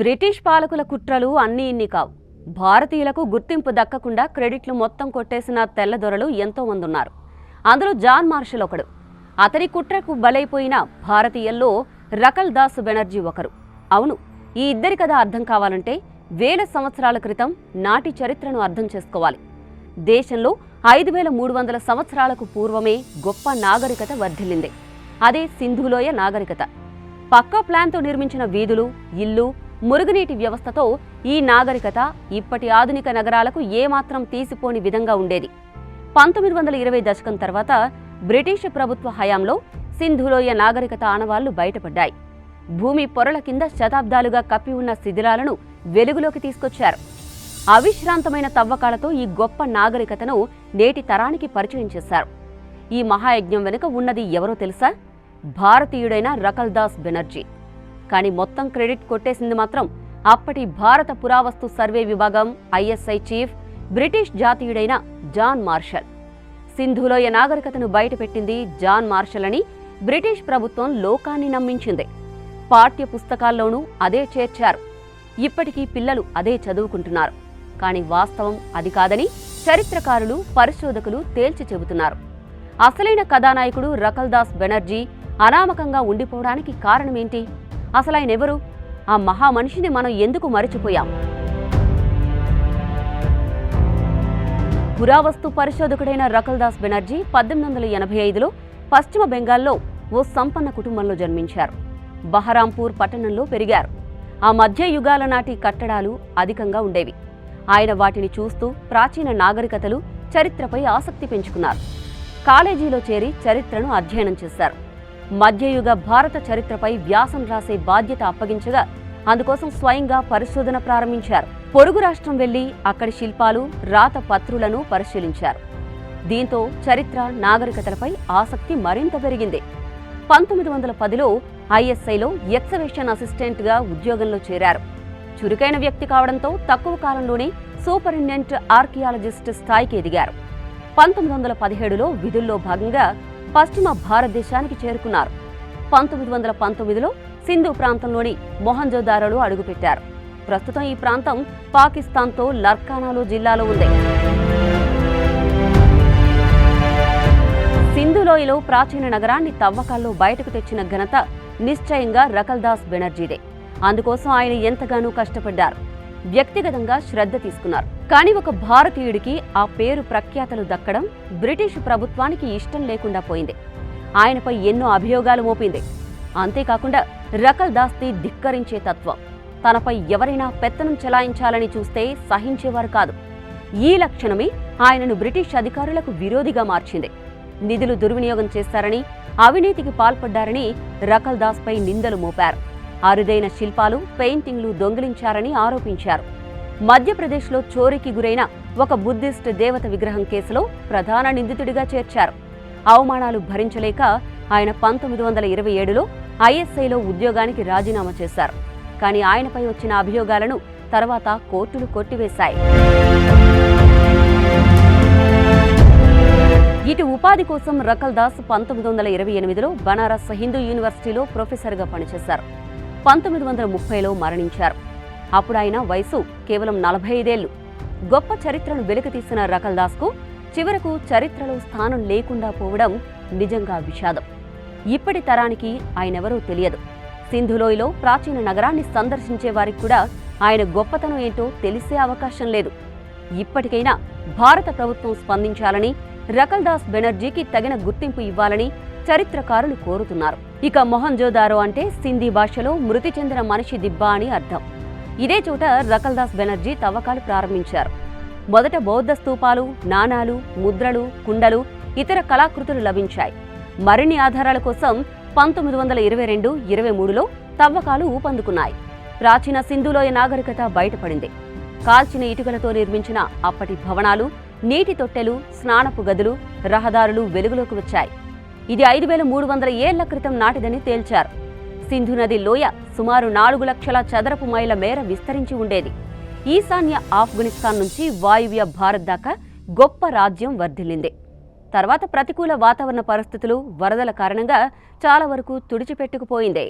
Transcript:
British పాలకుల కుట్రలు అన్నీ ఇన్ని కావు. భారతీయులకు గుర్తింపు దక్కకుండా క్రెడిట్లు మొత్తం కొట్టేసిన తెల్లదొరలు ఎంతోమంది ఉన్నారు. అందులో జాన్ మార్షల్ ఒకడు. అతని కుట్రకు బలైపోయిన భారతీయుల్లో రకల్ దాస్ బెనర్జీ ఒకరు. అవును ఈ ఇద్దరి కథ అర్థం కావాలంటే వేల సంవత్సరాల క్రితం నాటి చరిత్రను అర్థం చేసుకోవాలి. దేశంలో ఐదు వేల మూడు వందల సంవత్సరాలకు పూర్వమే గొప్ప నాగరికత వర్ధిల్లింది. అదే సింధులోయ నాగరికత. పక్కా ప్లాన్తో నిర్మించిన వీధులు ఇల్లు మురుగునీటి వ్యవస్థతో ఈ నాగరికత ఇప్పటి ఆధునిక నగరాలకు ఏమాత్రం తీసిపోని విధంగా ఉండేది. పంతొమ్మిది వందల ఇరవై దశకం తర్వాత బ్రిటిష్ ప్రభుత్వ హయాంలో సింధులోయ నాగరికత ఆనవాళ్ళు బయటపడ్డాయి. భూమి పొరల కింద శతాబ్దాలుగా కప్పి ఉన్న శిథిలాలను వెలుగులోకి తీసుకొచ్చారు. అవిశ్రాంతమైన తవ్వకాలతో ఈ గొప్ప నాగరికతను నేటి తరానికి పరిచయం చేశారు. ఈ మహాయజ్ఞం వెనుక ఉన్నది ఎవరో తెలుసా? భారతీయుడైన రకల్ దాస్ బెనర్జీ. కానీ మొత్తం క్రెడిట్ కొట్టేసింది మాత్రం అప్పటి భారత పురావస్తు సర్వే విభాగం ఐఎస్ఐ చీఫ్ బ్రిటిష్ జాతీయుడైన జాన్ మార్షల్. సింధులోయ నాగరికతను బయటపెట్టింది జాన్ మార్షల్ అని బ్రిటిష్ ప్రభుత్వం లోకాన్ని నమ్మించింది. పాఠ్య పుస్తకాల్లోనూ అదే చేర్చారు. ఇప్పటికీ పిల్లలు అదే చదువుకుంటున్నారు. కానీ వాస్తవం అది కాదని చరిత్రకారులు పరిశోధకులు తేల్చి చెబుతున్నారు. అసలైన కథానాయకుడు రకల్ దాస్ బెనర్జీ అనామకంగా ఉండిపోవడానికి కారణమేంటి? అసలు ఆయన ఎవరు? ఆ మహామనిషిని మనం ఎందుకు మరచిపోయాం? పురావస్తు పరిశోధకుడైన రకల్దాస్ బెనర్జీ పద్దెనిమిది వందల ఎనభై ఐదులో పశ్చిమ బెంగాల్లో ఓ సంపన్న కుటుంబంలో జన్మించారు. బహరాంపూర్ పట్టణంలో పెరిగారు. ఆ మధ్య యుగాల నాటి కట్టడాలు అధికంగా ఉండేవి. ఆయన వాటిని చూస్తూ ప్రాచీన నాగరికతలు చరిత్రపై ఆసక్తి పెంచుకున్నారు. కాలేజీలో చేరి చరిత్రను అధ్యయనం చేశారు. మధ్యయుగ భారత చరిత్రపై వ్యాసం రాసే బాధ్యత అప్పగించగా అందుకోసం స్వయంగా పరిశోధన ప్రారంభించారు. పొరుగు రాష్ట్రం వెళ్ళి అక్కడి శిల్పాలు రాత పత్రులను పరిశీలించారు. దీంతో చరిత్ర నాగరికతలపై ఆసక్తి మరింత పెరిగింది. పంతొమ్మిది వందల పదిలో ఐఎస్ఐలో ఎక్సవేషన్ అసిస్టెంట్గా ఉద్యోగంలో చేరారు. చురుకైన వ్యక్తి కావడంతో తక్కువ కాలంలోనే సూపరింటెండెంట్ ఆర్కియాలజిస్ట్ స్థాయికి ఎదిగారు. పంతొమ్మిది వందల పదిహేడులో విధుల్లో భాగంగా పశ్చిమ భారతదేశానికి చేరుకున్నారు. పంతొమ్మిది వందల పంతొమ్మిదిలో సింధు ప్రాంతంలోని మొహంజోదారోలో అడుగుపెట్టారు. ప్రస్తుతం ఈ ప్రాంతం పాకిస్తాన్తో లర్కానాలో జిల్లాలో ఉంది. సింధులోయలో ప్రాచీన నగరాన్ని తవ్వకాల్లో బయటకు తెచ్చిన ఘనత నిశ్చయంగా రకల్దాస్ బెనర్జీదే. అందుకోసం ఆయన ఎంతగానో కష్టపడ్డారు. వ్యక్తిగతంగా శ్రద్ధ తీసుకున్నారు. కానీ ఒక భారతీయుడికి ఆ పేరు ప్రఖ్యాతలు దక్కడం బ్రిటిష్ ప్రభుత్వానికి ఇష్టం లేకుండా పోయింది. ఆయనపై ఎన్నో అభియోగాలు మోపింది. అంతేకాకుండా రకల్ దాస్తి ధిక్కరించే తత్వం. తనపై ఎవరైనా పెత్తనం చెలాయించాలని చూస్తే సహించేవారు కాదు. ఈ లక్షణమే ఆయనను బ్రిటిష్ అధికారులకు విరోధిగా మార్చింది. నిధులు దుర్వినియోగం చేశారని అవినీతికి పాల్పడ్డారని రకల్ దాస్పై నిందలు మోపారు. అరుదైన శిల్పాలు పెయింటింగ్లు దొంగిలించారని ఆరోపించారు. మధ్యప్రదేశ్లో చోరీకి గురైన ఒక బుద్ధిస్ట్ దేవత విగ్రహం కేసులో ప్రధాన నిందితుడిగా చేర్చారు. అవమానాలు భరించలేక ఆయన పంతొమ్మిది వందల ఇరవై ఏడులో ఐఎస్ఐలో ఉద్యోగానికి రాజీనామా చేశారు. కానీ ఆయనపై వచ్చిన అభియోగాలను తర్వాత కోర్టులు కొట్టివేశాయి. ఇటు ఉపాధి కోసం రకల్ దాస్ పంతొమ్మిది వందల ఇరవై ఎనిమిదిలో బనారస్ హిందూ యూనివర్సిటీలో ప్రొఫెసర్గా పనిచేశారు. పంతొమ్మిది వందల ముప్పైలో మరణించారు. అప్పుడు ఆయన వయసు కేవలం నలభై ఐదేళ్ళు గొప్ప చరిత్రను వెలికితీసిన రకల్ దాస్కు చివరకు చరిత్రలో స్థానం లేకుండా పోవడం నిజంగా విషాదం. ఇప్పటి తరానికి ఆయనెవరో తెలియదు. సింధులోయలో ప్రాచీన నగరాన్ని సందర్శించే వారికి కూడా ఆయన గొప్పతనం ఏంటో తెలిసే అవకాశం లేదు. ఇప్పటికైనా భారత ప్రభుత్వం స్పందించాలని రకల్దాస్ బెనర్జీకి తగిన గుర్తింపు ఇవ్వాలని చరిత్రకారులు కోరుతున్నారు. ఇక మొహంజోదారో అంటే సింధీ భాషలో మృతి చెందిన మనిషి దిబ్బ అని అర్థం. ఇదే చోట రకల్ దాస్ బెనర్జీ తవ్వకాలు ప్రారంభించారు. మొదట బౌద్ధ స్తూపాలు నాణాలు ముద్రలు కుండలు ఇతర కళాకృతులు లభించాయి. మరిన్ని ఆధారాల కోసం పంతొమ్మిది వందల ఇరవై రెండు ఇరవై మూడులో తవ్వకాలు ఊపందుకున్నాయి. ప్రాచీన సింధులోయ నాగరికత బయటపడింది. కాల్చిన ఇటుకలతో నిర్మించిన అప్పటి భవనాలు నీటి తొట్టెలు స్నానపు గదులు రహదారులు వెలుగులోకి వచ్చాయి. ఇది ఐదు వేల మూడు వందల ఏళ్ళ క్రితం నాటిదని తేల్చారు. సింధు నది లోయ సుమారు నాలుగు లక్షల చదరపు మైల మేర విస్తరించి ఉండేది. ఈశాన్య ఆఫ్ఘనిస్తాన్ నుంచి వాయువ్య భారత్ దాకా గొప్ప రాజ్యం వర్ధిల్లింది. తర్వాత ప్రతికూల వాతావరణ పరిస్థితులు వరదల కారణంగా చాలా వరకు తుడిచిపెట్టుకుపోయింది.